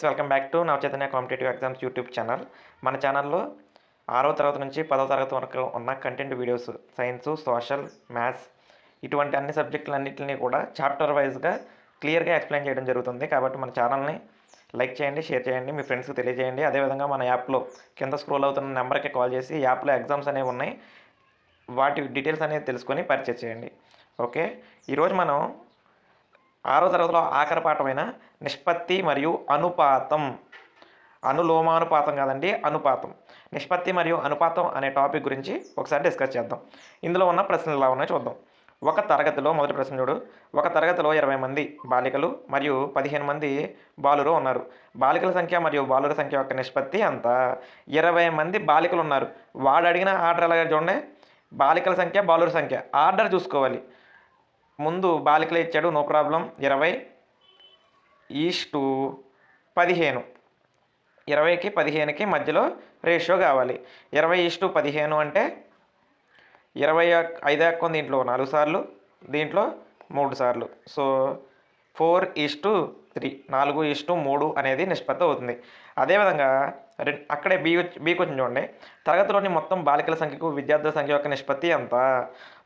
Hi welcome back to Navachaitanya competitive exams YouTube channel మన ఛానల్లో ఆరో తరగతి నుంచి పదో తరగతి వరకు ఉన్న content videos science social maths ఇటువంటి అన్ని సబ్జెక్టులన్నింటినీ కూడా చాప్టర్ వైజ్గా క్లియర్గా ఎక్స్ప్లెయిన్ చేయడం జరుగుతుంది. కాబట్టి మన ఛానల్ని లైక్ చేయండి షేర్ చేయండి మీ ఫ్రెండ్స్కి తెలియజేయండి. అదేవిధంగా మన యాప్లో కింద స్క్రోల్ అవుతున్న నెంబర్కి కాల్ చేసి యాప్లో ఎగ్జామ్స్ అనేవి ఉన్నాయి వాటి డీటెయిల్స్ అనేది తెలుసుకొని పర్చేస్ చేయండి. ఓకే ఈరోజు మనం ఆరో తరగతిలో ఆఖరి పాఠమైన? నిష్పత్తి మరియు అనుపాతం. అనులోమానుపాతం కాదండి అనుపాతం. నిష్పత్తి మరియు అనుపాతం అనే టాపిక్ గురించి ఒకసారి డిస్కస్ చేద్దాం. ఇందులో ఉన్న ప్రశ్నలు ఎలా ఉన్నాయో చూద్దాం. ఒక తరగతిలో మొదటి ప్రశ్న చూడు. ఒక తరగతిలో ఇరవై మంది బాలికలు మరియు పదిహేను మంది బాలురు ఉన్నారు. బాలికల సంఖ్య మరియు బాలుర సంఖ్య యొక్క నిష్పత్తి అంత ఇరవై మంది బాలికలు ఉన్నారు. వాడు అడిగిన ఆర్డర్ ఎలాగ చూడండి. బాలికల సంఖ్య బాలుర సంఖ్య. ఆర్డర్ చూసుకోవాలి. ముందు బాలికలే ఇచ్చాడు నో ప్రాబ్లం. ఇరవై ఈస్టు పదిహేను. ఇరవైకి పదిహేనుకి మధ్యలో రేషియో కావాలి. ఇరవై ఈస్టు పదిహేను అంటే ఇరవై ఐదు ఎక్క దీంట్లో నాలుగు సార్లు. దీంట్లో మూడు సార్లు. So four is to three. నాలుగు ఈస్టు మూడు అనేది నిష్పత్తి అవుతుంది. అదేవిధంగా రె అక్కడే బీ బీ కొంచెం చూడండి. తరగతిలోని మొత్తం బాలికల సంఖ్యకు విద్యార్థుల సంఖ్య యొక్క నిష్పత్తి ఎంత?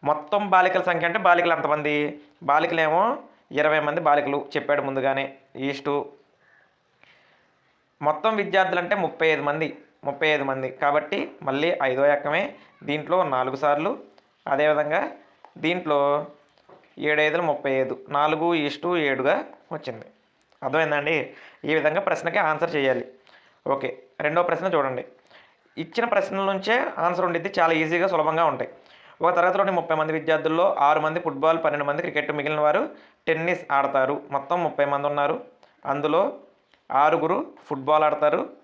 మొత్తం బాలికల సంఖ్య అంటే బాలికలు ఎంతమంది? బాలికలేమో ఇరవై మంది బాలికలు చెప్పాడు ముందుగానే ఈస్టు. మొత్తం విద్యార్థులు అంటే ముప్పై ఐదు మంది ముప్పై ఐదు మంది. కాబట్టి మళ్ళీ ఐదో ఎక్కమే దీంట్లో నాలుగు సార్లు. అదేవిధంగా దీంట్లో ఏడైదులు ముప్పై ఐదు. నాలుగు ఈస్టు ఏడుగా వచ్చింది. అర్థమైందండి? ఈ విధంగా ప్రశ్నకి ఆన్సర్ చేయాలి. ఓకే రెండో ప్రశ్న చూడండి. ఇచ్చిన ప్రశ్నల నుంచే ఆన్సర్ ఉండిద్ది చాలా ఈజీగా సులభంగా ఉంటాయి. ఒక తరగతిలోని ముప్పై మంది విద్యార్థుల్లో ఆరు మంది ఫుట్బాల్ పన్నెండు మంది క్రికెట్ మిగిలిన వారు టెన్నిస్ ఆడతారు. మొత్తం ముప్పై మంది ఉన్నారు. అందులో ఆరుగురు ఫుట్బాల్ ఆడతారు.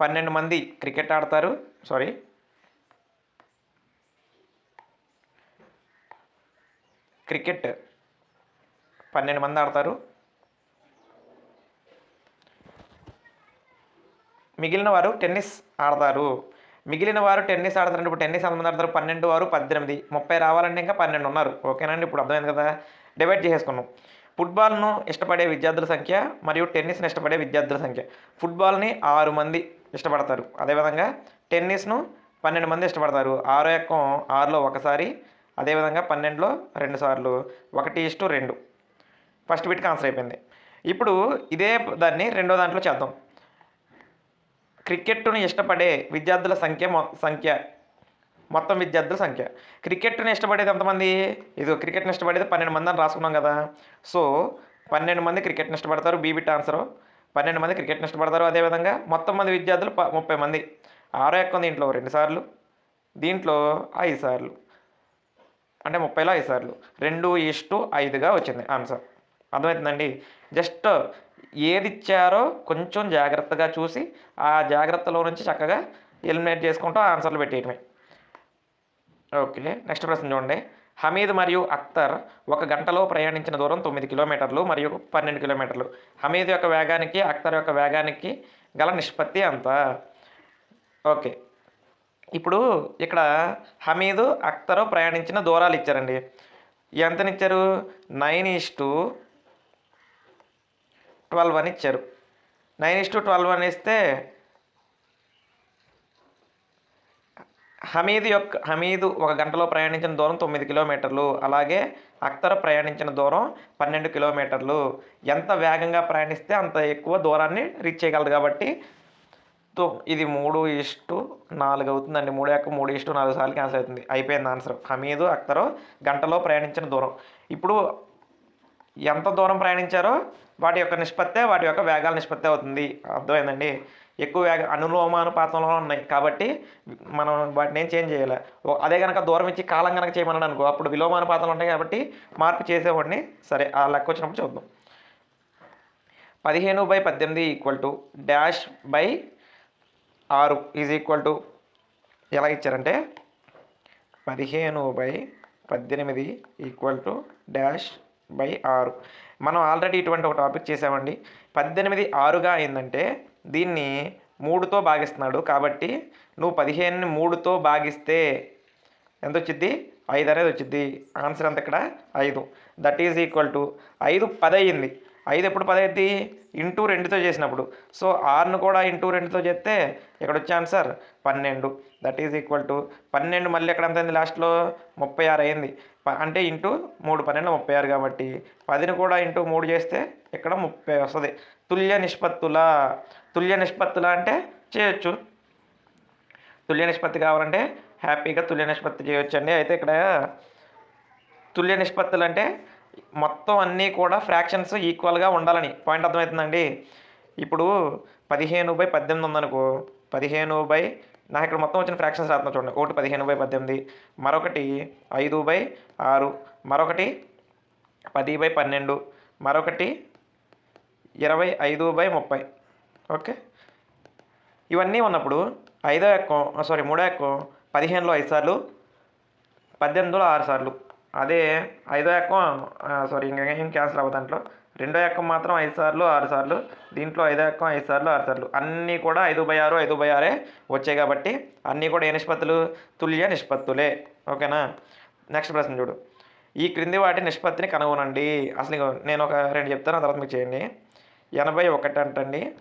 పన్నెండు మంది క్రికెట్ ఆడతారు. సారీ క్రికెట్ పన్నెండు మంది ఆడతారు. మిగిలిన వారు టెన్నిస్ ఆడతారు. మిగిలిన వారు టెన్నిస్ ఆడతారు ఇప్పుడు టెన్నిస్ ఎంతమంది ఆడతారు పన్నెండు వారు పద్దెనిమిది. ముప్పై రావాలంటే ఇంకా పన్నెండు ఉన్నారు. ఓకేనండి ఇప్పుడు అర్థమైంది కదా? డివైడ్ చేసేసుకున్నాం. ఫుట్బాల్ను ఇష్టపడే విద్యార్థుల సంఖ్య మరియు టెన్నిస్ను ఇష్టపడే విద్యార్థుల సంఖ్య. ఫుట్బాల్ని ఆరు మంది ఇష్టపడతారు. అదేవిధంగా టెన్నిస్ను పన్నెండు మంది ఇష్టపడతారు. ఆరో ఎక్కం ఆరులో ఒకసారి అదేవిధంగా పన్నెండులో రెండు సార్లు. ఒకటి ఇష్టు రెండు. ఫస్ట్ బిట్కి ఆన్సర్ అయిపోయింది. ఇప్పుడు ఇదే దాన్ని రెండో దాంట్లో చేద్దాం. క్రికెట్ను ఇష్టపడే విద్యార్థుల సంఖ్య సంఖ్య మొత్తం విద్యార్థుల సంఖ్య. క్రికెట్ని ఇష్టపడేది ఎంతమంది? ఇది క్రికెట్ని ఇష్టపడేది పన్నెండు మంది అని రాసుకున్నాం కదా. సో పన్నెండు మంది క్రికెట్ని ఇష్టపడతారు బీబిట్ ఆన్సరు. పన్నెండు మంది క్రికెట్ని ఇష్టపడతారు అదేవిధంగా మొత్తం మంది విద్యార్థులు ప ముప్పై మంది. ఆరో ఎక్కం దీంట్లో రెండు సార్లు. దీంట్లో ఐదు సార్లు. అంటే ముప్పైలో ఐదు సార్లు. రెండు ఇష్టు ఐదుగా వచ్చింది ఆన్సర్. అర్థమవుతుందండి? జస్ట్ ఏది ఇచ్చారో కొంచెం జాగ్రత్తగా చూసి ఆ జాగ్రత్తలో నుంచి చక్కగా ఎలిమినేట్ చేసుకుంటూ ఆన్సర్లు పెట్టేయటమే. ఓకే నెక్స్ట్ ప్రశ్న చూడండి. హమీద్ మరియు అఖ్తర్ ఒక గంటలో ప్రయాణించిన దూరం తొమ్మిది కిలోమీటర్లు మరియు పన్నెండు కిలోమీటర్లు. హమీద్ యొక్క వేగానికి అఖ్తర్ యొక్క వేగానికి గల నిష్పత్తి అంత ఓకే ఇప్పుడు ఇక్కడ హమీదు అఖ్తరు ప్రయాణించిన దూరాలు ఇచ్చారండి. ఎంతనిచ్చారు? నైన్ ఈస్ టు ట్వెల్వ్ అని ఇచ్చారు. నైన్ ఇస్ టు ట్వెల్వ్ అని ఇస్తే హమీద్ యొక్క హమీదు ఒక గంటలో ప్రయాణించిన దూరం తొమ్మిది కిలోమీటర్లు అలాగే అఖ్తర్ ప్రయాణించిన దూరం పన్నెండు కిలోమీటర్లు. ఎంత వేగంగా ప్రయాణిస్తే అంత ఎక్కువ దూరాన్ని రీచ్ చేయగలదు కాబట్టి తో ఇది మూడు ఇష్టు నాలుగు అవుతుందండి. మూడు యొక్క మూడు ఇష్టు నాలుగు సార్లు క్యాన్సిల్ అవుతుంది. అయిపోయింది ఆన్సర్ హమీదు అఖ్తరు గంటలో ప్రయాణించిన దూరం. ఇప్పుడు ఎంత దూరం ప్రయాణించారో వాటి యొక్క నిష్పత్తే వాటి యొక్క వేగాల నిష్పత్తి అవుతుంది. అర్థమైందండి? ఎక్కువ వేగ అనులోమానుపాతంలో ఉన్నాయి. కాబట్టి మనం వాటిని ఏం చేంజ్ చేయాలి? అదే కనుక దూరం ఇచ్చి కాలం కనుక చేయమన్నాడు అనుకో అప్పుడు విలోమానుపాతంలో ఉంటాయి కాబట్టి మార్పు చేసేవాడిని సరే ఆ లెక్క వచ్చినప్పుడు చూద్దాం. పదిహేను బై పద్దెనిమిది ఈక్వల్ టు డాష్ బై ఆరు ఈజ్ ఈక్వల్ టు ఎలా ఇచ్చారంటే పదిహేను బై పద్దెనిమిది ఈక్వల్ టు డాష్ బై ఆరు. మనం ఆల్రెడీ ఇటువంటి ఒక టాపిక్ చేసామండి. పద్దెనిమిది ఆరుగా అయిందంటే దీన్ని మూడుతో భాగిస్తున్నాడు. కాబట్టి నువ్వు పదిహేనుని మూడుతో భాగిస్తే ఎంత వచ్చింది ఐదు అనేది వచ్చింది ఆన్సర్ అంత ఇక్కడ ఐదు. దట్ ఈజ్ ఈక్వల్ టు ఐదు పది అయ్యింది ఐదు ఎప్పుడు పది ఇంటూ రెండుతో చేసినప్పుడు. సో ఆరును కూడా ఇంటూ రెండుతో చేస్తే ఇక్కడ వచ్చే ఆన్సర్ పన్నెండు. దట్ ఈజ్ ఈక్వల్ టు పన్నెండు మళ్ళీ ఎక్కడ ఎంత అయింది లాస్ట్లో? ముప్పై ఆరు అయింది. ప- అంటే ఇంటూ మూడు పన్నెండు ముప్పై ఆరు కాబట్టి పదిని కూడా ఇంటూ మూడు చేస్తే ఇక్కడ ముప్పై వస్తుంది. తుల్య నిష్పత్తుల. తుల్య నిష్పత్తుల అంటే చేయొచ్చు. తుల్య నిష్పత్తి కావాలంటే హ్యాపీగా తుల్య నిష్పత్తి చేయొచ్చండి. అయితే ఇక్కడ తుల్య నిష్పత్తులు అంటే మొత్తం అన్నీ కూడా ఫ్రాక్షన్స్ ఈక్వల్గా ఉండాలని. పాయింట్ అర్థమవుతుందండి ఇప్పుడు పదిహేను బై పద్దెనిమిది ఉందనుకో పదిహేను బై నాకు ఇక్కడ మొత్తం వచ్చిన ఫ్రాక్షన్స్ రాస్తున్నా చూడండి. ఒకటి పదిహేను బై పద్దెనిమిది మరొకటి ఐదు బై ఆరు మరొకటి పది బై పన్నెండు మరొకటి ఇరవై ఐదు బై ముప్పై. ఓకే? ఇవన్నీ ఉన్నప్పుడు ఐదో ఎక్కం సారీ మూడో ఎక్కం పదిహేనులో ఐదు సార్లు పద్దెనిమిదిలో ఆరు సార్లు. అదే ఐదో ఎక్కం సారీ ఇంకా ఏం క్యాన్సిల్ అవ్వదు దాంట్లో. రెండో ఎక్కం మాత్రం ఐదు సార్లు ఆరు సార్లు. దీంట్లో ఐదో ఎక్కం ఐదు సార్లు ఆరు సార్లు. అన్నీ కూడా ఐదు బై ఆరు ఐదు బై ఆరే వచ్చాయి కాబట్టి అన్నీ కూడా ఏ నిష్పత్తులు? తుల్య నిష్పత్తులే. ఓకేనా? నెక్స్ట్ ప్రశ్న చూడు. ఈ క్రింది వాటి నిష్పత్తిని కనుగొనండి. అసలు నేను ఒక రెండు చెప్తాను తర్వాత మీకు చేయండి. ఎనభై ఒకటి అంటండి.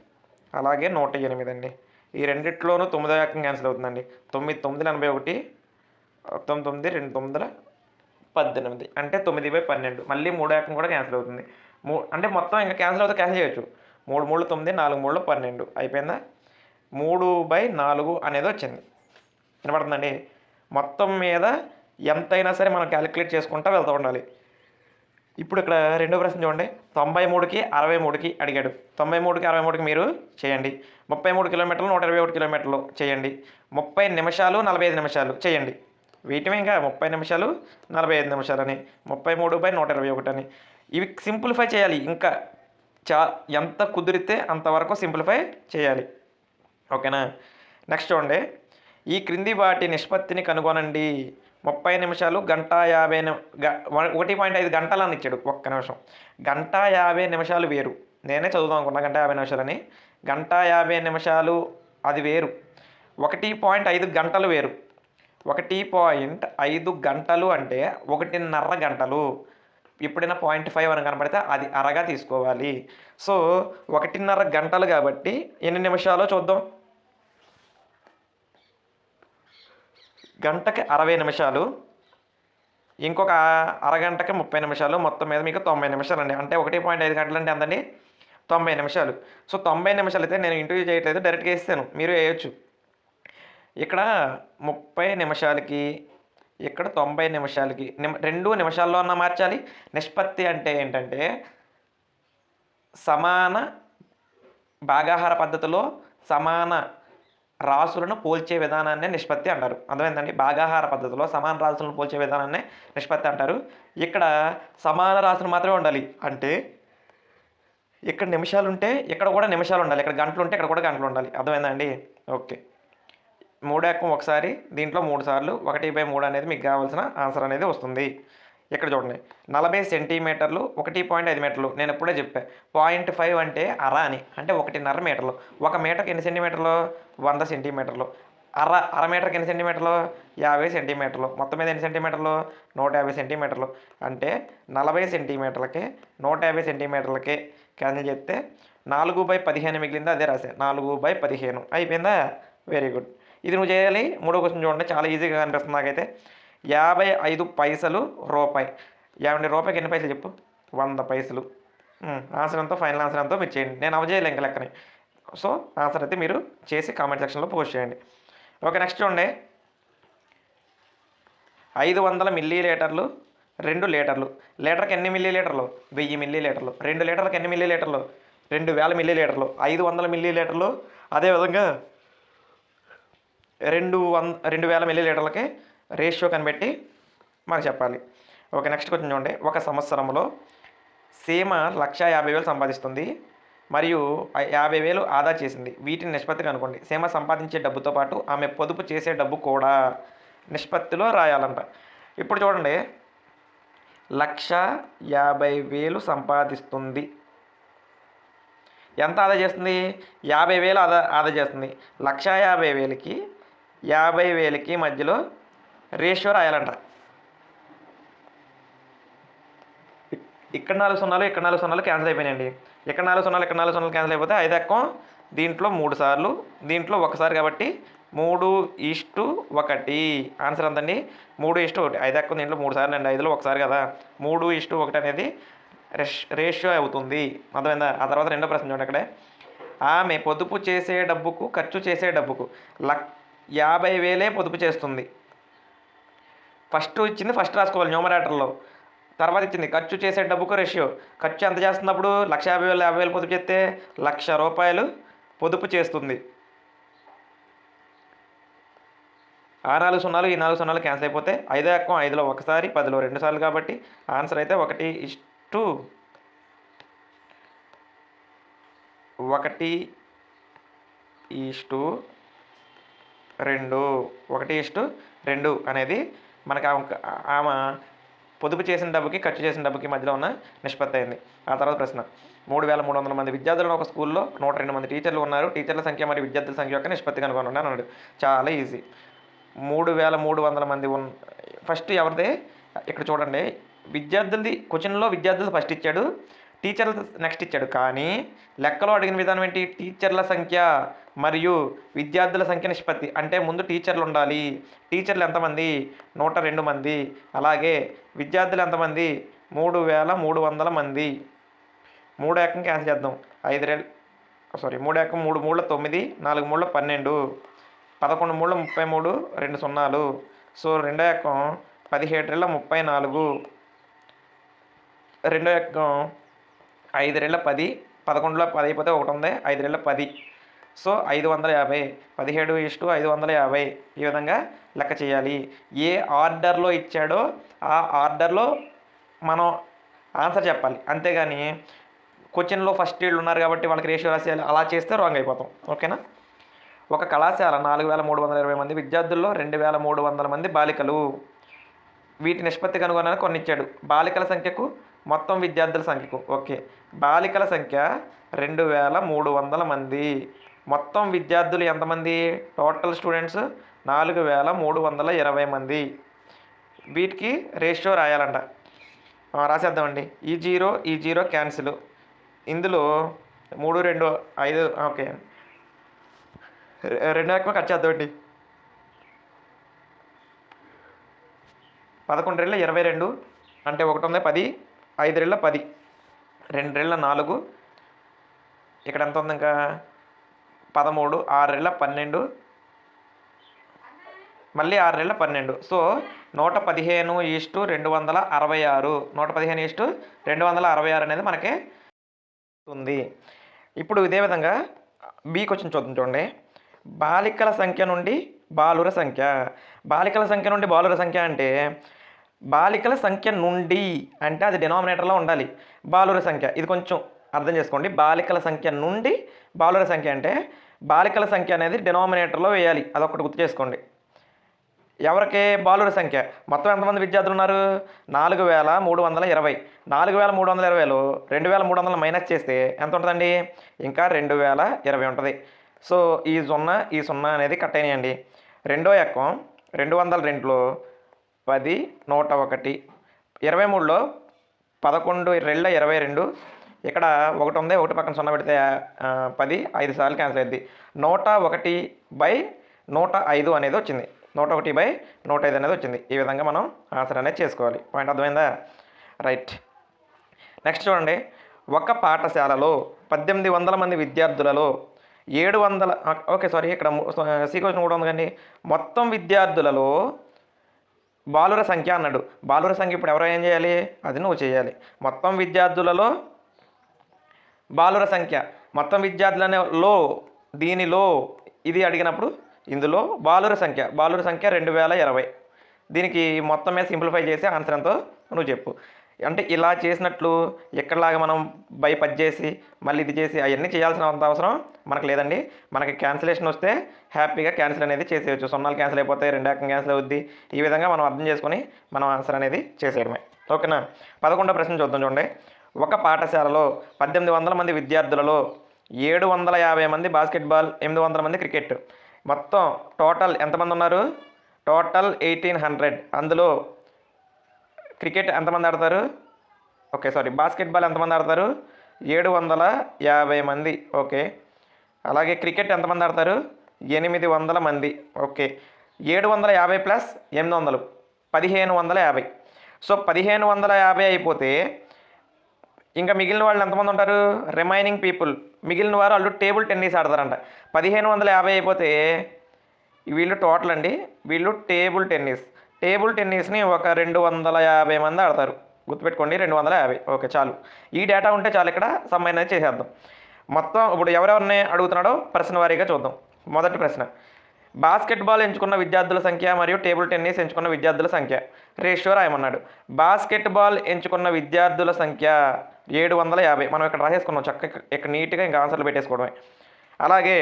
అలాగే నూట ఎనిమిది అండి. ఈ రెండిట్లోనూ తొమ్మిదో ఎక్కం క్యాన్సిల్ అవుతుందండి. తొమ్మిది తొమ్మిది ఎనభై ఒకటి తొమ్మిది తొమ్మిది రెండు తొమ్మిదిల పద్దెనిమిది. అంటే తొమ్మిది బై పన్నెండు. మళ్ళీ మూడో ఏకం కూడా క్యాన్సిల్ అవుతుంది. మూ అంటే మొత్తం ఇంకా క్యాన్సిల్ అవుతే క్యాన్సిల్ చేయొచ్చు. మూడు మూడు తొమ్మిది నాలుగు మూడు పన్నెండు. అయిపోయిందా? మూడు బై నాలుగు అనేది వచ్చింది. వినపడుతుందండి? మొత్తం మీద ఎంతైనా సరే మనం క్యాలిక్యులేట్ చేసుకుంటా వెళ్తూ ఉండాలి. ఇప్పుడు ఇక్కడ రెండో ప్రశ్న చూడండి. తొంభై మూడుకి అరవై మూడుకి అడిగాడు. తొంభై మూడుకి అరవై మూడుకి మీరు చేయండి. ముప్పై మూడు కిలోమీటర్లు నూట ఇరవై ఒకటి కిలోమీటర్లు చేయండి. ముప్పై నిమిషాలు నలభై ఐదు నిమిషాలు చేయండి. వీటిమే ఇంకా ముప్పై నిమిషాలు నలభై ఐదు నిమిషాలని ముప్పై మూడు బై నూట ఇరవై ఒకటి అని. ఇవి సింప్లిఫై చేయాలి. ఇంకా చా ఎంత కుదిరితే అంతవరకు సింప్లిఫై చేయాలి. ఓకేనా? నెక్స్ట్ చూడండి. ఈ క్రింది వాటి నిష్పత్తిని కనుగొనండి. ముప్పై నిమిషాలు గంట యాభై ఒకటి పాయింట్ ఐదు గంటలు అని ఇచ్చాడు. ఒక్క నిమిషం. గంట యాభై నిమిషాలు వేరు. నేనే చదువుదాం అనుకున్నా గంట యాభై నిమిషాలని. గంట యాభై నిమిషాలు అది వేరు. ఒకటి పాయింట్ ఐదు గంటలు వేరు. ఒకటి పాయింట్ ఐదు గంటలు అంటే ఒకటిన్నర గంటలు. ఎప్పుడైనా పాయింట్ ఫైవ్ అని కనపడితే అది అరగా తీసుకోవాలి. సో ఒకటిన్నర గంటలు కాబట్టి ఎన్ని నిమిషాలు చూద్దాం? గంటకి అరవై నిమిషాలు. ఇంకొక అరగంటకి ముప్పై నిమిషాలు. మొత్తం మీద మీకు తొంభై నిమిషాలు అండి అంటే ఒకటి పాయింట్ ఐదు గంటలు అంటే ఎంతండి? తొంభై నిమిషాలు. సో తొంభై నిమిషాలు అయితే నేను ఇంటర్వ్యూ చేయట్లేదు. డైరెక్ట్గా ఇస్తాను. మీరు వేయొచ్చు. ఇక్కడ ముప్పై నిమిషాలకి ఇక్కడ తొంభై నిమిషాలకి నిమ రెండు నిమిషాల్లో అన్న మార్చాలి. నిష్పత్తి అంటే ఏంటంటే సమాన భాగాహార పద్ధతిలో సమాన రాసులను పోల్చే విధానాన్ని నిష్పత్తి అంటారు. అర్థమైందండి? భాగాహార పద్ధతిలో సమాన రాసులను పోల్చే విధానాన్ని నిష్పత్తి అంటారు. ఇక్కడ సమాన రాసులు మాత్రమే ఉండాలి. అంటే ఇక్కడ నిమిషాలు ఉంటే ఇక్కడ కూడా నిమిషాలు ఉండాలి ఇక్కడ గంటలు ఉంటే ఇక్కడ కూడా గంటలు ఉండాలి అర్థమైందండి ఓకే. మూడు ఎక్కం ఒకసారి దీంట్లో మూడు సార్లు ఒకటి బై మూడు అనేది మీకు కావాల్సిన ఆన్సర్ అనేది వస్తుంది. ఇక్కడ చూడండి నలభై సెంటీమీటర్లు ఒకటి పాయింట్ ఐదు మీటర్లు నేను ఇప్పుడే చెప్పా. పాయింట్ ఫైవ్ అంటే అర అని అంటే ఒకటిన్నర మీటర్లు. ఒక మీటర్కి ఎన్ని సెంటీమీటర్లు? వంద సెంటీమీటర్లు. అర అర మీటర్కి ఎన్ని సెంటీమీటర్లు? యాభై సెంటీమీటర్లు. మొత్తం మీద ఎన్ని సెంటీమీటర్లు? నూట యాభై సెంటీమీటర్లు. అంటే నలభై సెంటీమీటర్లకి నూట యాభై సెంటీమీటర్లకి క్యాన్సిల్ చేస్తే నాలుగు బై పదిహేను మిగిలింది అదే రాసే నాలుగు బై పదిహేను. అయిపోయిందా? వెరీ గుడ్ ఇది నువ్వు చేయాలి. మూడో క్వశ్చన్ చూడండి. చాలా ఈజీగా కనిపిస్తుంది నాకైతే. యాభై ఐదు పైసలు రూపాయి. యాభై రూపాయికి ఎన్ని పైసలు చెప్పు? వంద పైసలు. ఆన్సర్ ఎంతో? ఫైనల్ ఆన్సర్ ఎంతో? మీరు చేయండి. నేను అవజేయలే ఇంకా లెక్కని. సో ఆన్సర్ అయితే మీరు చేసి కామెంట్ సెక్షన్లో పోస్ట్ చేయండి. ఓకే నెక్స్ట్ చూడండి. ఐదు వందల మిల్లీ లీటర్లు రెండు లీటర్లు. లీటర్కి ఎన్ని మిల్లీ లీటర్లు వెయ్యి మిల్లీ లీటర్లు రెండు లీటర్లకు ఎన్ని మిల్లీ లీటర్లు రెండు వేల మిల్లీ లీటర్లు ఐదు వందల మిల్లీ లీటర్లు అదేవిధంగా రెండు వంద రెండు వేల మిల్లీ లీటర్లకి రేషియో కనిపెట్టి మనకు చెప్పాలి. ఓకే నెక్స్ట్ క్వశ్చన్ చూడండి. ఒక సంవత్సరంలో సీమ లక్ష యాభై వేలు సంపాదిస్తుంది మరియు యాభై వేలు ఆదా చేసింది. వీటిని నిష్పత్తి కనుకోండి సీమ సంపాదించే డబ్బుతో పాటు ఆమె పొదుపు చేసే డబ్బు కూడా నిష్పత్తిలో రాయాలంట. ఇప్పుడు చూడండి. లక్ష యాభై వేలు సంపాదిస్తుంది. ఎంత ఆదా చేస్తుంది? యాభై వేలు ఆదా ఆదా చేస్తుంది. లక్ష యాభై వేలకి యాభై వేలకి మధ్యలో రేషియో రాయాలంట. ఇక్కడ నాలుగు సున్నాలు ఇక్కడ నాలుగు సున్నాలు క్యాన్సిల్ అయిపోయినాయండి. ఇక్కడ నాలుగు సున్నాలు ఇక్కడ నాలుగు సున్నాలు క్యాన్సిల్ అయిపోతే ఐదు అక్కం దీంట్లో మూడు సార్లు దీంట్లో ఒకసారి కాబట్టి మూడు ఈస్టు ఒకటి. ఆన్సర్ ఎంతండి మూడు ఇష్టు ఒకటి. ఐదు అక్కం దీంట్లో మూడు సార్లు అండి. ఐదులో ఒకసారి కదా. మూడు ఇష్టు ఒకటి అనేది రేషియో అవుతుంది. అర్థమైందా? ఆ తర్వాత రెండో ప్రశ్న చూడండి అక్కడే. ఆమె పొదుపు చేసే డబ్బుకు ఖర్చు చేసే డబ్బుకు లక్ యాభై వేలే పొదుపు చేస్తుంది. ఫస్ట్ ఇచ్చింది ఫస్ట్ రాసుకోవాలి న్యూమరేటర్లో. తర్వాత ఇచ్చింది ఖర్చు చేసే డబ్బుకు రేషియో. ఖర్చు ఎంత చేస్తున్నప్పుడు లక్ష యాభై వేలు యాభై వేలు పొదుపు చేస్తే లక్ష రూపాయలు పొదుపు చేస్తుంది. ఆ నాలుగు సున్నాలు ఈ నాలుగు సున్నాలు క్యాన్సిల్ అయిపోతే ఐదో ఎక్కం ఐదులో ఒకసారి పదిలో రెండు సార్లు కాబట్టి ఆన్సర్ అయితే ఒకటి ఇష్టు ఒకటి ఈస్టు రెండు ఒకటి ఇష్టు రెండు అనేది మనకు ఆమె- ఆమె పొదుపు చేసిన డబ్బుకి ఖర్చు చేసిన డబ్బుకి మధ్యలో ఉన్న నిష్పత్తి అయింది. ఆ తర్వాత ప్రశ్న. మూడు వేల మూడు వందల మంది విద్యార్థులను ఒక స్కూల్లో నూట రెండు మంది టీచర్లు ఉన్నారు. టీచర్ల సంఖ్య మరియు విద్యార్థుల సంఖ్య యొక్క నిష్పత్తి కనుగొనండి అన్నాడు. చాలా ఈజీ. మూడు వేల మూడు వందల మంది ఉన్న ఫస్ట్ ఎవరిదే? ఇక్కడ చూడండి. విద్యార్థులది క్వశ్చన్లో విద్యార్థులు ఫస్ట్ ఇచ్చాడు. టీచర్లు నెక్స్ట్ ఇచ్చాడు. కానీ లెక్కలో అడిగిన విధానం ఏంటి? టీచర్ల సంఖ్య. మరియు విద్యార్థుల సంఖ్య నిష్పత్తి. అంటే ముందు టీచర్లు ఉండాలి. టీచర్లు ఎంతమంది? నూట రెండు మంది. అలాగే విద్యార్థులు ఎంతమంది? మూడు వేల మూడు వందల మంది. మూడు ఏకం క్యాన్సిల్ చేద్దాం. ఐదు రే సారీ మూడు ఏకం మూడు మూడుల తొమ్మిది నాలుగు మూడుల పన్నెండు పదకొండు మూడు ముప్పై మూడు రెండు సున్నాలు. సో రెండో ఏకం పదిహేడు రెళ్ళ ముప్పై నాలుగు. రెండో ఏకం ఐదు రెళ్ళ పది పదకొండులో పది అయిపోతే ఒకటి ఉంది ఐదు రెళ్ళ పది. సో ఐదు వందల యాభై పదిహేడు ఇష్టు ఐదు వందల యాభై ఈ విధంగా లెక్క చేయాలి. ఏ ఆర్డర్లో ఇచ్చాడో ఆ ఆర్డర్లో మనం ఆన్సర్ చెప్పాలి. అంతేగాని క్వశ్చన్లో ఫస్ట్ ఇయర్లు ఉన్నారు కాబట్టి వాళ్ళకి రేషియో రాసేయాలి. అలా చేస్తే రాంగ్ అయిపోతాం. ఓకేనా? ఒక కళాశాల నాలుగు వేల మూడు వందల ఇరవై మంది విద్యార్థుల్లో రెండు వేల మూడు వందల మంది బాలికలు. వీటి నిష్పత్తి కనుగొనని కొన్ని ఇచ్చాడు. బాలికల సంఖ్యకు మొత్తం విద్యార్థుల సంఖ్యకు. ఓకే. బాలికల సంఖ్య రెండు వేల మూడు వందల మంది. మొత్తం విద్యార్థులు ఎంతమంది? టోటల్ స్టూడెంట్స్ నాలుగు వేల మూడు వందల ఇరవై మంది. వీటికి రేషియో రాయాలంట. రాసేద్దామండి. ఈ జీరో ఈ జీరో క్యాన్సిల్ ఇందులో మూడు రెండు ఐదు ఓకే. రెండు ఎక్కువ కట్ చేద్దామండి. పదకొండు రెళ్ళ ఇరవై రెండు అంటే ఒకటి ఉంది పది ఐదు రెళ్ళ పది. రెండు రెళ్ళ నాలుగు. ఇక్కడ ఎంత ఉంది ఇంకా పదమూడు ఆరు పన్నెండు. మళ్ళీ ఆరు నెలల పన్నెండు. సో నూట పదిహేను ఈస్టు రెండు వందల అరవై ఆరు నూట పదిహేను ఈస్టు రెండు వందల అరవై ఆరు అనేది మనకి ఉంది ఇప్పుడు ఇదే విధంగా బి క్వశ్చన్ చూద్దాం చూడండి. బాలికల సంఖ్య నుండి బాలుర సంఖ్య. బాలికల సంఖ్య నుండి బాలుర సంఖ్య అంటే బాలికల సంఖ్య నుండి అంటే అది డినామినేటర్లో ఉండాలి. బాలుర సంఖ్య. ఇది కొంచెం అర్థం చేసుకోండి. బాలికల సంఖ్య నుండి బాలుర సంఖ్య అంటే బాలికల సంఖ్య అనేది డినామినేటర్లో వేయాలి. అదొకటి గుర్తు చేసుకోండి. ఎవరికి? బాలుల సంఖ్య. మొత్తం ఎంతమంది విద్యార్థులు ఉన్నారు? నాలుగు వేల మూడు వందల ఇరవై. నాలుగు వేల మూడు వందల ఇరవైలో రెండు వేల మూడు వందల మైనస్ చేస్తే ఎంత ఉంటుందండి? ఇంకా రెండు వేల ఇరవై ఉంటుంది. సో ఈ సున్నా ఈ సున్నా అనేది కట్ అయినాయండి. రెండో ఎక్కం రెండు వందల రెండులో పది నూట ఒకటి. ఇరవై మూడులో పదకొండు రెళ్ళ ఇరవై రెండు ఇక్కడ ఒకటి ఉంది ఒకటి పక్కన సున్నా పెడితే పది ఐదు సార్లు క్యాన్సిల్ అయింది నూట ఒకటి బై నూట ఐదు అనేది వచ్చింది. నూట ఒకటి బై నూట ఐదు అనేది వచ్చింది. ఈ విధంగా మనం ఆన్సర్ అనేది చేసుకోవాలి. పాయింట్ అర్థమైందా? రైట్. నెక్స్ట్ చూడండి. ఒక పాఠశాలలో పద్దెనిమిది వందల మంది విద్యార్థులలో ఏడు వందల ఓకే సారీ ఇక్కడ సి క్వశ్చన్ కూడా ఉంది కానీ మొత్తం విద్యార్థులలో బాలుర సంఖ్య అన్నాడు. బాలుర సంఖ్య ఇప్పుడు ఎవరో ఏం చేయాలి? అది నువ్వు చేయాలి. మొత్తం విద్యార్థులలో బాలుర సంఖ్య. మొత్తం విద్యార్థులలో దీనిలో ఇది అడిగినప్పుడు ఇందులో బాలుర సంఖ్య. బాలుర సంఖ్య రెండు వేల ఇరవై. దీనికి మొత్తం మీద సింప్లిఫై చేసి ఆన్సర్ ఎంతో నువ్వు చెప్పు. అంటే ఇలా చేసినట్లు ఎక్కడలాగా మనం బై పది చేసి మళ్ళీ ఇది చేసి అవన్నీ చేయాల్సిన అంత అవసరం మనకు లేదండి. మనకి క్యాన్సిలేషన్ వస్తే హ్యాపీగా క్యాన్సిల్ అనేది చేసేయచ్చు. సున్నాలు క్యాన్సిల్ అయిపోతాయి రెండు ఏకం క్యాన్సిల్ అవుద్ది. ఈ విధంగా మనం అర్థం చేసుకొని మనం ఆన్సర్ అనేది చేసేయడమే. ఓకేనా? పదకొండో ప్రశ్న చూద్దాం చూడండి. ఒక పాఠశాలలో పద్దెనిమిది వందల మంది విద్యార్థులలో ఏడు వందల యాభై మంది బాస్కెట్బాల్ ఎనిమిది వందల మంది క్రికెట్. మొత్తం టోటల్ ఎంతమంది ఉన్నారు? Total eighteen hundred. అందులో క్రికెట్ ఎంతమంది ఆడతారు? ఓకే సారీ బాస్కెట్బాల్ ఎంతమంది ఆడతారు? ఏడు వందల యాభై మంది. ఓకే. అలాగే క్రికెట్ ఎంతమంది ఆడతారు? ఎనిమిది వందల మంది. ఓకే. ఏడు వందల యాభై ప్లస్ ఎనిమిది వందలు. పదిహేను వందల యాభై. సో పదిహేను వందల యాభై అయిపోతే ఇంకా మిగిలిన వాళ్ళు ఎంతమంది ఉంటారు? రిమైనింగ్ పీపుల్ మిగిలిన వారు వాళ్ళు టేబుల్ టెన్నిస్ ఆడతారంట. పదిహేను వందల యాభై అయిపోతే వీళ్ళు టోటల్ అండి. వీళ్ళు టేబుల్ టెన్నిస్ టేబుల్ టెన్నిస్ని ఒక రెండు వందల యాభై మంది ఆడతారు. గుర్తుపెట్టుకోండి రెండు వందల యాభై. ఓకే చాలు. ఈ డేటా ఉంటే చాలు ఇక్కడ. సమ్ అనేది చేసేద్దాం. మొత్తం ఇప్పుడు ఎవరెవరిని అడుగుతున్నాడో ప్రశ్న వారీగా చూద్దాం. మొదటి ప్రశ్న. బాస్కెట్బాల్ ఎంచుకున్న విద్యార్థుల సంఖ్య మరియు టేబుల్ టెన్నిస్ ఎంచుకున్న విద్యార్థుల సంఖ్య. రేషియో రాయమన్నాడు బాస్కెట్బాల్ ఎంచుకున్న విద్యార్థుల సంఖ్య ఏడు వందల యాభై. మనం ఇక్కడ రాసేసుకున్నాం చక్కగా ఇక్కడ నీట్గా ఇంకా ఆన్సర్లు పెట్టేసుకోవడమే. అలాగే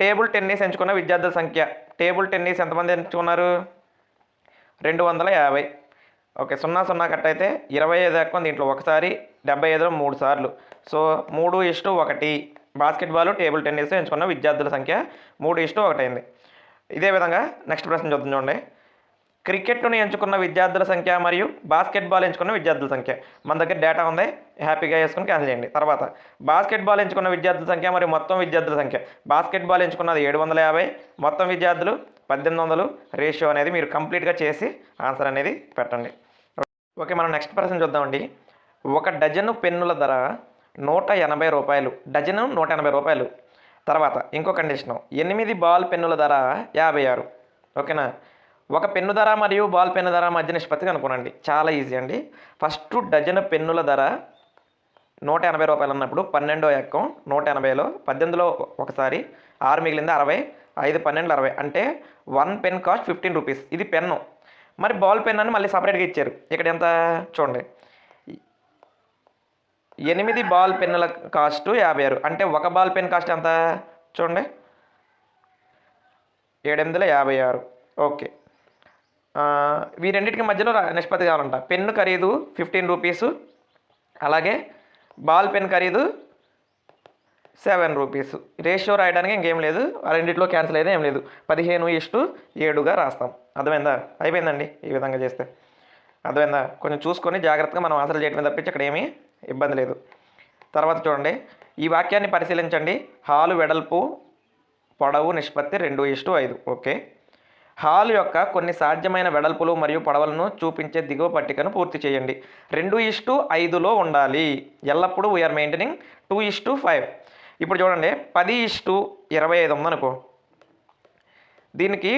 టేబుల్ టెన్నిస్ ఎంచుకున్న విద్యార్థుల సంఖ్య. టేబుల్ టెన్నిస్ ఎంతమంది ఎంచుకున్నారు? రెండు వందల యాభై. ఓకే సున్నా సున్నా కట్ అయితే ఇరవై ఐదు ఎక్కువ దీంట్లో ఒకసారి డెబ్బై ఐదులో మూడు సార్లు. సో మూడు ఇష్టు ఒకటి. బాస్కెట్బాల్ టేబుల్ టెన్నిస్ ఎంచుకున్న విద్యార్థుల సంఖ్య మూడు ఇష్టు ఒకటి అయింది ఇదే విధంగా నెక్స్ట్ ప్రశ్న చూద్దాం చూడండి. క్రికెట్ను ఎంచుకున్న విద్యార్థుల సంఖ్య మరియు బాస్కెట్బాల్ ఎంచుకున్న విద్యార్థుల సంఖ్య. మన దగ్గర డేటా ఉంది. హ్యాపీగా వేసుకుని క్యాన్సిల్ చేయండి. తర్వాత బాస్కెట్బాల్ ఎంచుకున్న విద్యార్థుల సంఖ్య మరియు మొత్తం విద్యార్థుల సంఖ్య. బాస్కెట్బాల్ ఎంచుకున్నది ఏడు వందల యాభై మొత్తం విద్యార్థులు పద్దెనిమిది వందలు. రేషియో అనేది మీరు కంప్లీట్గా చేసి ఆన్సర్ అనేది పెట్టండి. ఓకే మనం నెక్స్ట్ ప్రశ్న చూద్దామండి. ఒక డజను పెన్నుల ధర నూట ఎనభై రూపాయలు. డజను నూట ఎనభై రూపాయలు. తర్వాత ఇంకో కండిషను. ఎనిమిది బాల్ పెన్నుల ధర యాభై ఆరు. ఓకేనా? ఒక పెన్ను ధర మరియు బాల్ పెన్ను ధర మధ్య నిష్పత్తి కనుక్కోనండి. చాలా ఈజీ అండి. ఫస్ట్ డజను పెన్నుల ధర నూట ఎనభై రూపాయలు అన్నప్పుడు పన్నెండో ఎక్కం నూట ఎనభైలో పద్దెనిమిదిలో ఒకసారి ఆరు మిగిలింది అరవై ఐదు పన్నెండు అరవై. అంటే one pen cost fifteen rupees. ఇది పెన్ను. మరి బాల్ పెన్ అని మళ్ళీ సపరేట్గా ఇచ్చారు. ఇక్కడ ఎంత చూడండి. ఎనిమిది బాల్ పెన్నుల కాస్ట్ యాభై ఆరు. అంటే ఒక బాల్ పెన్ కాస్ట్ ఎంత? చూడండి. ఏడెనిమిదిలో యాభై ఆరు. ఓకే. వీరెండింటికి మధ్యలో నిష్పత్తి కావాలంట. పెన్ను ఖరీదు ఫిఫ్టీన్ రూపీసు అలాగే బాల్ పెన్ ఖరీదు సెవెన్ రూపీస్ రేషియో రాయడానికి ఇంకేం లేదు. ఆ రెండిట్లో క్యాన్సిల్ అయితే ఏం లేదు. పదిహేను ఇష్టు ఏడుగా రాస్తాం. అర్థమైందా? అయిపోయిందండి ఈ విధంగా చేస్తే. అర్థమైందా? కొంచెం చూసుకొని జాగ్రత్తగా మనం ఆన్సర్ చేయడం తప్పించి అక్కడ ఏమీ ఇబ్బంది లేదు. తర్వాత చూడండి. ఈ వాక్యాన్ని పరిశీలించండి. హాలు వెడల్పు పొడవు నిష్పత్తి రెండు ఇష్టు ఐదు. ఓకే? హాల్ యొక్క కొన్ని సాధ్యమైన వెడల్పులు మరియు పడవలను చూపించే దిగువ పట్టికను పూర్తి చేయండి. రెండు ఇష్టు ఐదులో ఉండాలి. ఎల్లప్పుడూ we are maintaining two is to five ఇప్పుడు చూడండి పది ఇష్టు ఇరవై ఐదు ఉందనుకో దీనికి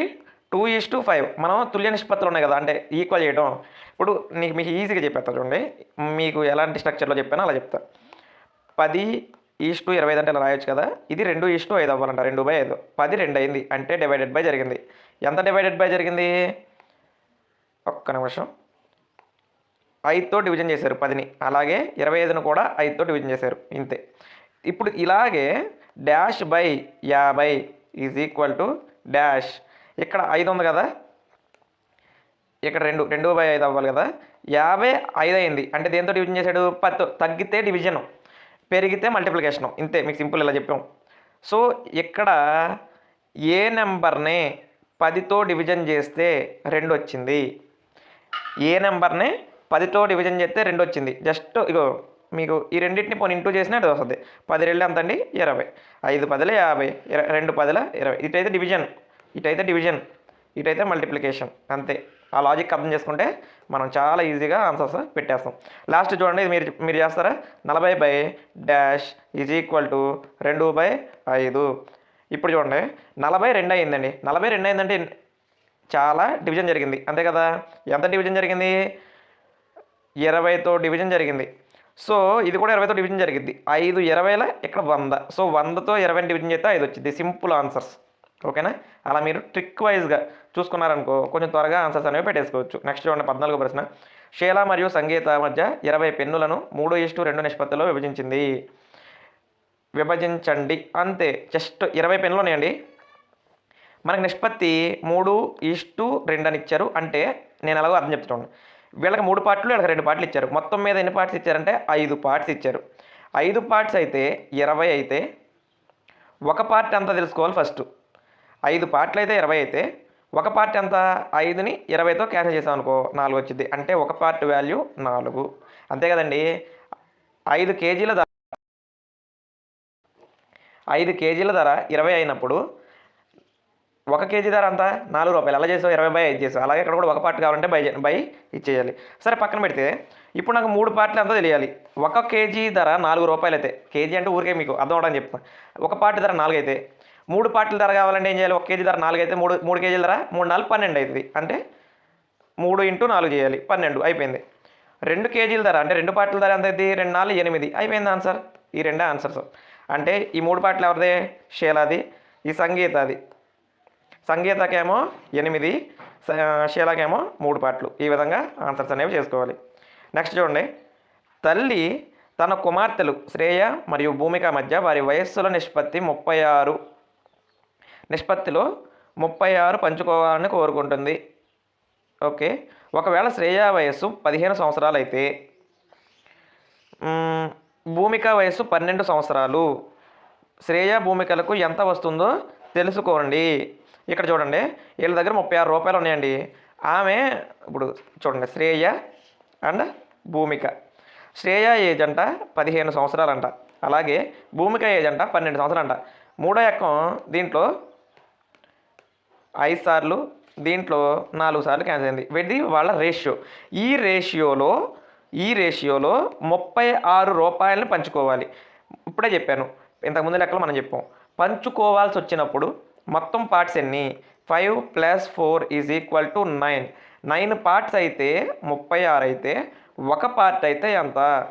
టూ ఈస్ టు ఫైవ్ మనం తుల్య నిష్పత్తులు ఉన్నాయి కదా అంటే ఈక్వల్ చేయడం ఇప్పుడు నీకు మీకు ఈజీగా చెప్పేస్తా చూడండి. మీకు ఎలాంటి స్ట్రక్చర్లో చెప్పానో అలా చెప్తా. పది ఈస్ టు ఇరవై ఐదు అంటే ఇలా రాయొచ్చు కదా. ఇది రెండు ఈస్ టు ఐదు అవ్వాలంట రెండు బై ఐదు. పది రెండు అయింది అంటే డివైడెడ్ బై జరిగింది. ఎంత డివైడెడ్ బై జరిగింది? ఒక్క నిమిషం. ఐదుతో డివిజన్ చేశారు పదిని. అలాగే ఇరవై ఐదును కూడా ఐదుతో డివిజన్ చేశారు. ఇంతే. ఇప్పుడు ఇలాగే డాష్ బై యాభై ఈజ్ ఈక్వల్ టు డాష్ ఇక్కడ ఐదు ఉంది కదా? ఇక్కడ రెండు. రెండు బై ఐదు అవ్వాలి కదా? యాభై ఐదు అయింది. అంటే దేంతో డివిజన్ చేశాడు? పత్తు. తగ్గితే డివిజన్ పెరిగితే మల్టిప్లికేషను ఇంతే. మీకు సింపుల్ ఇలా చెప్పాం. సో ఇక్కడ ఏ నెంబర్ని పదితో డివిజన్ చేస్తే రెండు వచ్చింది ఏ నెంబర్ని పదితో డివిజన్ చేస్తే రెండు వచ్చింది జస్ట్ ఇగో మీకు ఈ రెండింటిని పోనీ ఇంటూ చేసినా అది వస్తుంది. పది రెండు ఎంత అండి ఇరవై. ఐదు పదిల యాభై. ఇరవై రెండు పదిల ఇరవై. ఇటైతే డివిజన్. ఇటైతే డివిజన్. ఇటైతే మల్టిప్లికేషన్. అంతే. ఆ లాజిక్ అర్థం చేసుకుంటే మనం చాలా ఈజీగా ఆన్సర్స్ పెట్టేస్తాం. లాస్ట్ చూడండి ఇది మీరు మీరు చేస్తారా? నలభై by dash is equal to రెండు బై ఐదు. ఇప్పుడు చూడండి నలభై రెండు అయిందండి నలభై రెండు అయిందంటే చాలా డివిజన్ జరిగింది. అంతే కదా? ఎంత డివిజన్ జరిగింది? ఇరవైతో డివిజన్ జరిగింది. సో ఇది కూడా ఇరవైతో డివిజన్ జరిగింది ఐదు ఇరవైల ఇక్కడ వంద. సో వందతో ఇరవై డివిజన్ చేస్తే ఐదు వచ్చింది సింపుల్ ఆన్సర్స్. ఓకేనా? అలా మీరు ట్రిక్ వైజ్గా చూసుకున్నారనుకో కొంచెం త్వరగా ఆన్సర్స్ అనేవి పెట్టేసుకోవచ్చు. నెక్స్ట్ చూడండి పద్నాలుగో ప్రశ్న. షేలా మరియు సంగీత మధ్య ఇరవై పెన్నులను మూడు ఇష్టు రెండు నిష్పత్తిలో విభజించింది. విభజించండి. అంతే జస్ట్ ఇరవై పెన్నులు ఉన్నాయండి. మనకి నిష్పత్తి మూడు ఈస్టు రెండు అని ఇచ్చారు. అంటే నేను ఎలాగో అర్థం చెప్తున్నాను. వీళ్ళకి మూడు పార్ట్లు వీళ్ళకి రెండు పార్ట్లు ఇచ్చారు. మొత్తం మీద ఎన్ని పార్ట్స్ ఇచ్చారంటే ఐదు పార్ట్స్ ఇచ్చారు. ఐదు పార్ట్స్ అయితే ఇరవై అయితే ఒక పార్ట్ అంతా తెలుసుకోవాలి ఫస్ట్? ఐదు పార్ట్లు అయితే ఇరవై అయితే ఒక పార్ట్ ఎంత? ఐదుని ఇరవైతో క్యాన్సిల్ చేసాం అనుకో నాలుగు వచ్చింది అంటే ఒక పార్ట్ వాల్యూ నాలుగు. అంతే కదండి. ఐదు కేజీల ఐదు కేజీల ధర ఇరవై అయినప్పుడు ఒక కేజీ ధర అంతా నాలుగు రూపాయలు. అలా చేసావు ఇరవై బై ఐదు చేసావు. అలాగే ఇక్కడ కూడా ఒక పార్ట్ కావాలంటే బై బై ఇచ్చేయాలి. సరే పక్కన పెడితే ఇప్పుడు నాకు మూడు పార్ట్లు అంతా తెలియాలి. ఒక కేజీ ధర నాలుగు రూపాయలు అయితే కేజీ అంటే ఊరికే మీకు అర్థం అవడం చెప్తాను ఒక పార్ట్ ధర నాలుగు అయితే మూడు పార్ట్ల ధర కావాలంటే ఏం చేయాలి? ఒక కేజీ ధర నాలుగు అయితే మూడు మూడు కేజీల ధర మూడు నాలుగు పన్నెండు అవుతుంది అంటే మూడు ఇంటూ నాలుగు చేయాలి. పన్నెండు అయిపోయింది. రెండు కేజీల ధర అంటే రెండు పార్ట్ల ధర ఎంత అయింది రెండు నాలుగు ఎనిమిది. అయిపోయింది ఆన్సర్? ఈ రెండే ఆన్సర్స్. అంటే ఈ మూడు పాటలు ఎవరిది? షీలాది ఈ సంగీతది. సంగీతకేమో ఎనిమిది షీలాకేమో మూడు పాటలు. ఈ విధంగా ఆన్సర్స్ అనేవి చేసుకోవాలి. నెక్స్ట్ చూడండి. తల్లి తన కుమార్తెలు శ్రేయ మరియు భూమిక మధ్య వారి వయస్సుల నిష్పత్తి ముప్పై ఆరు. నిష్పత్తిలో ముప్పై ఆరు పంచుకోవాలని కోరుకుంటుంది. ఓకే. ఒకవేళ శ్రేయ వయస్సు పదిహేను సంవత్సరాలు అయితే భూమిక వయస్సు పన్నెండు సంవత్సరాలు. శ్రేయ భూమికలకు ఎంత వస్తుందో తెలుసుకోండి. ఇక్కడ చూడండి వీళ్ళ దగ్గర ముప్పై ఆరు రూపాయలు ఉన్నాయండి. ఆమె ఇప్పుడు చూడండి శ్రేయ అండ్ భూమిక. శ్రేయ ఏజ్ అంట పదిహేను సంవత్సరాలంట. అలాగే భూమిక ఏజ్ అంట పన్నెండు సంవత్సరాలంట. మూడో ఎక్కం దీంట్లో ఐదు సార్లు దీంట్లో నాలుగు సార్లు క్యాన్సిల్ అయింది. వీటిది వాళ్ళ రేషియో ఈ రేషియోలో ఈ రేషియోలో ముప్పై ఆరు రూపాయలని పంచుకోవాలి. ఇప్పుడే చెప్పాను. ఇంతకుముందు లెక్కలు మనం చెప్పాం. పంచుకోవాల్సి వచ్చినప్పుడు మొత్తం పార్ట్స్ ఎన్ని? Five plus four is equal to nine. Nine parts అయితే ముప్పై ఆరు అయితే ఒక పార్ట్ అయితే ఎంత?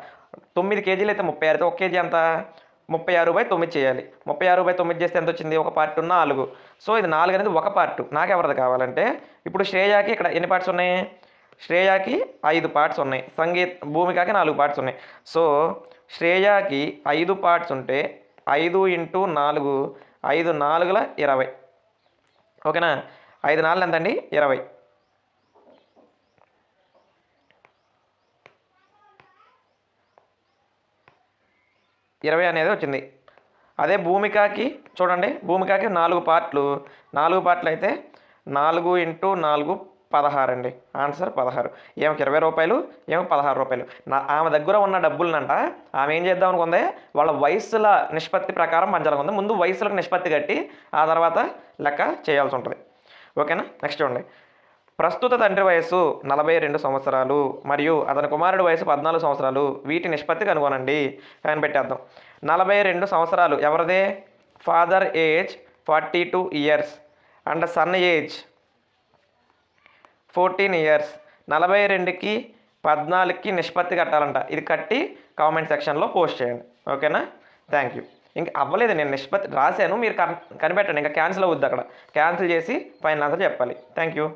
తొమ్మిది కేజీలు అయితే ముప్పై ఆరు అయితే ఒక కేజీ ఎంత? ముప్పై ఆరు బై తొమ్మిది చేయాలి. ముప్పై ఆరు బై తొమ్మిది చేస్తే ఎంత వచ్చింది? ఒక పార్ట్ నాలుగు. సో ఇది నాలుగు అనేది ఒక పార్ట్. నాకు ఎవరిది కావాలంటే ఇప్పుడు శ్రేయాకి ఇక్కడ ఎన్ని పార్ట్స్ ఉన్నాయి? శ్రేయాకి ఐదు పార్ట్స్ ఉన్నాయి. సంగీత్ భూమికకి నాలుగు పార్ట్స్ ఉన్నాయి. సో శ్రేయాకి ఐదు పార్ట్స్ ఉంటే ఐదు ఇంటూ నాలుగు ఐదు నాలుగుల ఇరవై. ఓకేనా? ఐదు నాలుగు ఎంతండి? ఇరవై. ఇరవై అనేది వచ్చింది. అదే భూమికాకి చూడండి భూమికాకి నాలుగు పార్ట్లు నాలుగు పార్ట్లు అయితే నాలుగు ఇంటూ నాలుగు పదహారు అండి ఆన్సర్ పదహారు. ఏమకి ఇరవై రూపాయలు ఏమో పదహారు రూపాయలు. నా ఆమె దగ్గర ఉన్న డబ్బులనంట ఆమె ఏం చేద్దాం అనుకుంది? వాళ్ళ వయసుల నిష్పత్తి ప్రకారం పంచాలనుకుంది ముందు వయసులకు నిష్పత్తి కట్టి ఆ తర్వాత లెక్క చేయాల్సి ఉంటుంది. ఓకేనా? నెక్స్ట్ చూడండి. ప్రస్తుత తండ్రి వయసు నలభై రెండు సంవత్సరాలు మరియు అతని కుమారుడి వయసు పద్నాలుగు సంవత్సరాలు. వీటి నిష్పత్తి కనుగొనండి కనిపెట్టేద్దాం నలభై రెండు సంవత్సరాలు ఎవరిదే? Father age forty two years and son age fourteen years. నలభై రెండుకి పద్నాలుగుకి నిష్పత్తి కట్టాలంట. ఇది కట్టి కామెంట్ సెక్షన్లో పోస్ట్ చేయండి. ఓకేనా? Thank you. ఇంకా అవ్వలేదు నేను నిష్పత్తి రాశాను. మీరు కన్ కనిపెట్టండి. ఇంకా క్యాన్సిల్ అవుద్ది అక్కడ. క్యాన్సిల్ చేసి ఫైనల్ ఆన్సర్ చెప్పాలి. Thank you.